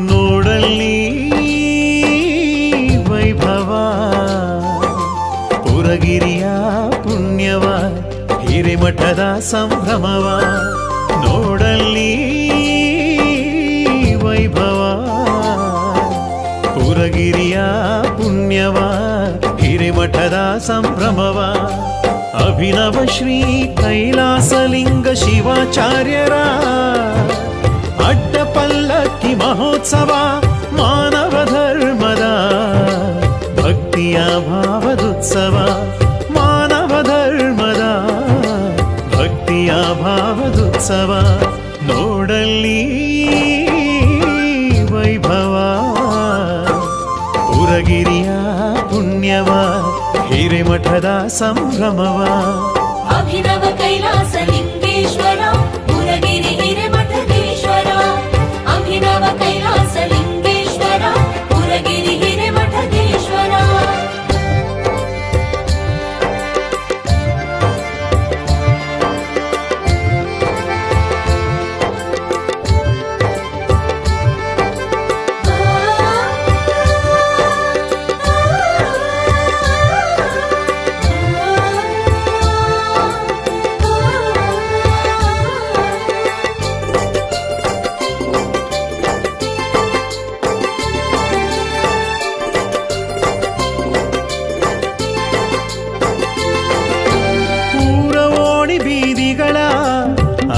ನೋಡಲಿ ವೈಭವ. ಪುರಗಿರಿಯ ಪುಣ್ಯವ, ಹಿರಿಮಠದ ಸಂಭ್ರಮವ. ನೋಡಲಿ ವೈಭವ. ಪುರಗಿರಿಯ ಪುಣ್ಯವ, ಹಿರಿಮಠದ ಸಂಭ್ರಮವ. ಅಭಿನವ ಶ್ರೀ ಕೈಲಾಸಲಿಂಗ ಶಿವಾಚಾರ್ಯರ ಮಹೋತ್ಸವ, ಮಾನವ ಧರ್ಮದ, ಭಕ್ತಿಯ ಭಾವದುತ್ಸವ, ಮಾನವ ಧರ್ಮದ, ಭಕ್ತಿಯ ಭಾವದುತ್ಸವ. ನೋಡಲ್ಲಿ ವೈಭವ ಪುರಗಿರಿಯ ಪುಣ್ಯವ, ಹಿರೇಮಠದ ಸಂಭ್ರಮವ. ಅಭಿನವ ಕೈಲಾಸ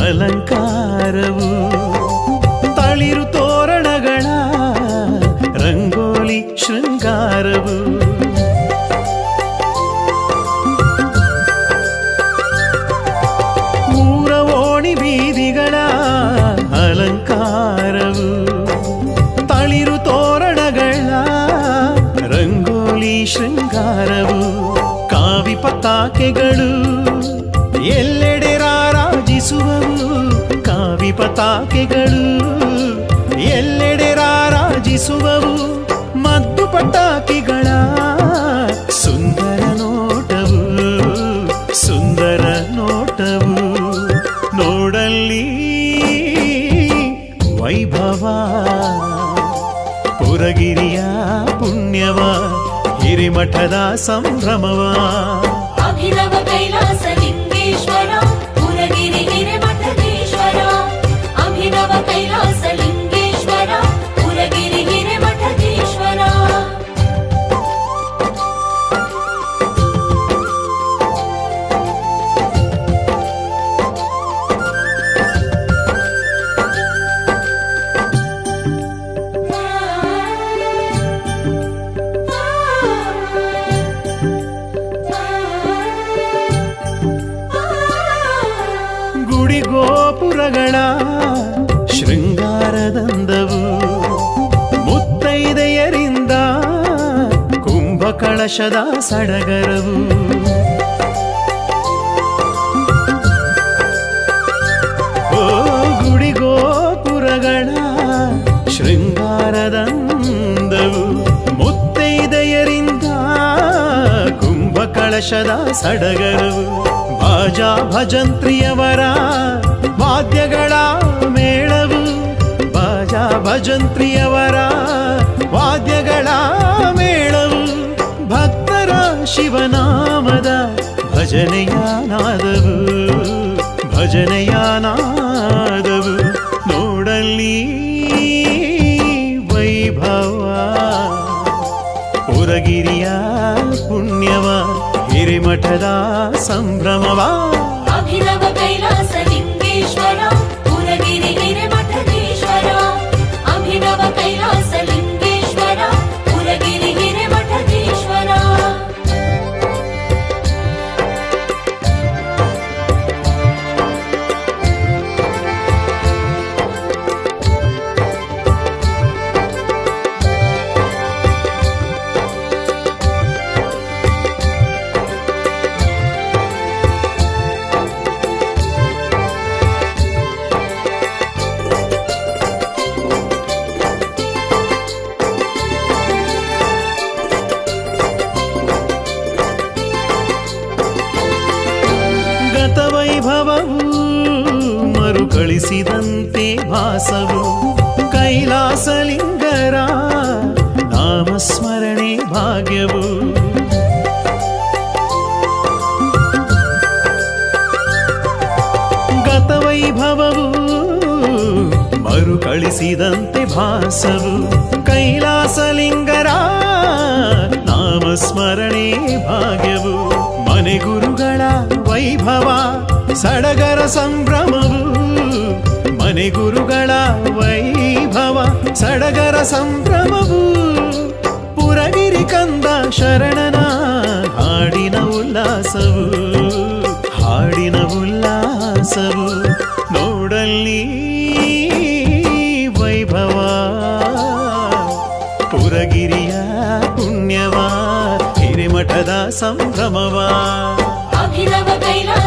ಅಲಂಕಾರವು ತಳಿರು ತೋರಣಗಳ ರಂಗೋಲಿ ಶೃಂಗಾರವು ಊರ ಓಣಿ ಬೀದಿಗಳ ಅಲಂಕಾರವು ತಳಿರು ತೋರಣಗಳ ರಂಗೋಲಿ ಶೃಂಗಾರವು ಕಾವಿ ಪತಾಕೆಗಳು ಎಲ್ಲೆಡೆ ರಾರಾಜಿಸುವವು ಕಾವಿ ಪತಾಕೆಗಳು ಎಲ್ಲೆಡೆ ರಾರಾಜಿಸುವವು ಮದ್ದು ಪಟಾಕಿಗಳ ಸುಂದರ ನೋಟವು ಸುಂದರ ನೋಟವು. ನೋಡಲ್ಲಿ ವೈಭವ, ಪುರಗಿರಿಯ ಪುಣ್ಯವ, ಹಿರಿಮಠದ ಸಂಭ್ರಮವ. ಅಭಿನವ ಕೈಲಾಸ ಲಿಂಗೇಶ್ವರ, ಪುರಗಿರಿ ಹಿರೇಮಠದೇಶ್ವರ ಗುಡಿ ಗೋಪುರಗಳ ಶೃಂಗಾರದಂದವು ಮುತ್ತೈದೆಯರಿಂದ ಕುಂಭಕಳಶದ ಸಡಗರವು. ಓ ಗುಡಿ ಗೋಪುರಗಳ ಬಾಜಾ ಭಜಂತ್ರಿಯವರ ವಾದ್ಯಗಳ ಮೇಳವು. ಬಾಜಾ ಭಜಂತ್ರಿಯವರ ವಾದ್ಯಗಳ ಮೇಳವು. ಭಕ್ತರ ಶಿವನಾಮದ ಭಜನೆಯ ನಾದವು. ಭಜನೆಯ ನೋಡಲ್ಲಿ ವೈಭವ. ಪುಣ್ಯವ ಹಿರಿಮಠದ ಸಂಭ್ರಮವ ಅಭಿನವ ಕೈಲಾಸ ಲಿಂಗೇಶ್ವರ ಸಿದಂತೆ ಭಾಸವು ಕೈಲಾಸಲಿಂಗರ ನಾಮಸ್ಮರಣೆ ಭಾಗ್ಯವು ಗತವೈಭವವು ಮರುಕಳಿಸಿದಂತೆ ಭಾಸವು ಕೈಲಾಸಲಿಂಗರ ನಾಮಸ್ಮರಣೆ ಭಾಗ್ಯವು ಮನೆಗುರುಗಳ ವೈಭವ ಸಡಗರ ಸಂಭ್ರಮವು ಮನೆ ಗುರುಗಳ ವೈಭವ, ಸಡಗರ ಸಂಭ್ರಮವು. ಪುರಗಿರಿ ಕಂದ ಶರಣನ ಹಾಡಿನ ಉಲ್ಲಾಸವು. ಹಾಡಿನ ಉಲ್ಲಾಸವು ನೋಡಲ್ಲಿ ವೈಭವ. ಪುರಗಿರಿಯ ಪುಣ್ಯವ, ಹಿರಿಮಠದ ಸಂಭ್ರಮವ. ಅಭಿನವ ಕೈಲಾಸ